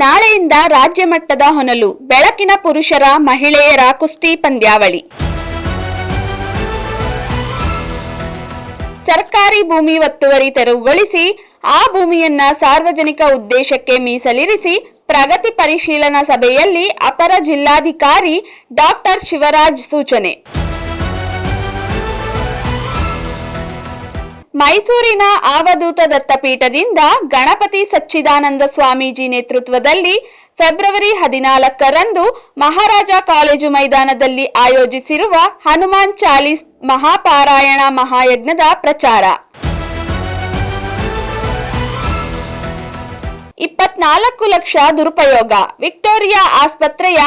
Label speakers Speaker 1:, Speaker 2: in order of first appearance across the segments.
Speaker 1: ನಾಳೆಯಿಂದ ರಾಜ್ಯ ಮಟ್ಟದ ಹೊನಲು ಬೆಳಕಿನ ಪುರುಷರ, ಮಹಿಳೆಯರ ಕುಸ್ತಿ ಪಂದ್ಯಾವಳಿ. ಸರ್ಕಾರಿ ಭೂಮಿ ಒತ್ತುವರಿ ತೆರವುಗೊಳಿಸಿ, ಆ ಭೂಮಿಯನ್ನ ಸಾರ್ವಜನಿಕ ಉದ್ದೇಶಕ್ಕೆ ಮೀಸಲಿರಿಸಿ ಪ್ರಗತಿ ಪರಿಶೀಲನಾ ಸಭೆಯಲ್ಲಿ ಅಪರ ಜಿಲ್ಲಾಧಿಕಾರಿ ಡಾಕ್ಟರ್ ಶಿವರಾಜ್ ಸೂಚನೆ. ಮೈಸೂರಿನ ಆವಧೂತ ದತ್ತಪೀಠದಿಂದ ಗಣಪತಿ ಸಚ್ಚಿದಾನಂದ ಸ್ವಾಮೀಜಿ ನೇತೃತ್ವದಲ್ಲಿ ಫೆಬ್ರವರಿ ಹದಿನಾಲ್ಕರಂದು ಮಹಾರಾಜ ಕಾಲೇಜು ಮೈದಾನದಲ್ಲಿ ಆಯೋಜಿಸಿರುವ ಹನುಮಾನ್ ಚಾಲೀಸ್ ಮಹಾಪಾರಾಯಣ ಮಹಾಯಜ್ಞದ ಪ್ರಚಾರ. ಇಪ್ಪತ್ನಾಲ್ಕು ಲಕ್ಷ ದುರುಪಯೋಗ. ವಿಕ್ಟೋರಿಯಾ ಆಸ್ಪತ್ರೆಯ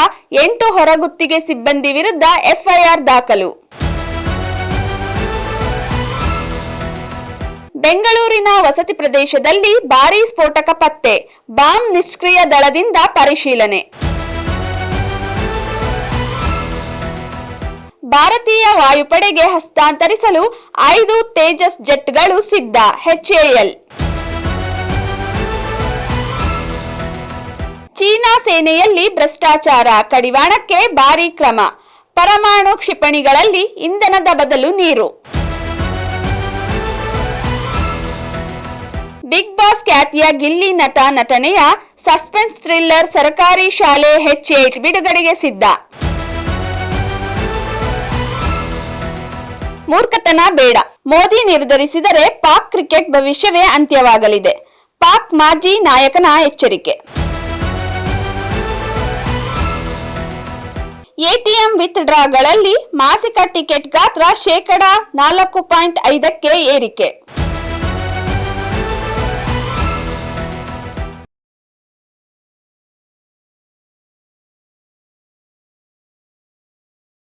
Speaker 1: ಎಂಟು ಹೊರಗುತ್ತಿಗೆ ಸಿಬ್ಬಂದಿ ವಿರುದ್ಧ ಎಫ್ಐಆರ್ ದಾಖಲು. ಬೆಂಗಳೂರಿನ ವಸತಿ ಪ್ರದೇಶದಲ್ಲಿ ಭಾರೀ ಸ್ಫೋಟಕ ಪತ್ತೆ, ಬಾಂಬ್ ನಿಷ್ಕ್ರಿಯ ದಳದಿಂದ ಪರಿಶೀಲನೆ. ಭಾರತೀಯ ವಾಯುಪಡೆಗೆ ಹಸ್ತಾಂತರಿಸಲು ಐದು ತೇಜಸ್ ಜೆಟ್ಗಳು ಸಿದ್ಧ, ಎಚ್ಎಎಲ್. ಚೀನಾ ಸೇನೆಯಲ್ಲಿ ಭ್ರಷ್ಟಾಚಾರ ಕಡಿವಾಣಕ್ಕೆ ಭಾರೀ ಕ್ರಮ, ಪರಮಾಣು ಕ್ಷಿಪಣಿಗಳಲ್ಲಿ ಇಂಧನದ ಬದಲು ನೀರು. ಖ್ಯಾತಿಯ ಗಿಲ್ಲಿ ನಟ ನಟನೆಯ ಸಸ್ಪೆನ್ಸ್ ಥ್ರಿಲ್ಲರ್ ಸರ್ಕಾರಿ ಶಾಲೆ ಹೆಚ್ ಏಟ್ ಬಿಡುಗಡೆಗೆ ಸಿದ್ಧ. ಮೂರ್ಖತನ ಬೇಡ. ಮೋದಿ ನಿರ್ಧರಿಸಿದರೆ ಪಾಕ್ ಕ್ರಿಕೆಟ್ ಭವಿಷ್ಯವೇ ಅಂತ್ಯವಾಗಲಿದೆ. ಪಾಕ್ ಮಾಜಿ ನಾಯಕನ ಎಚ್ಚರಿಕೆ. ಎಟಿಎಂ ವಿತ್ ಡ್ರಾಗಳಲ್ಲಿ ಮಾಸಿಕ ಟಿಕೆಟ್ ಗಾತ್ರ ಶೇಕಡಾ ನಾಲ್ಕು ಪಾಯಿಂಟ್ ಐದಕ್ಕೆ ಏರಿಕೆ.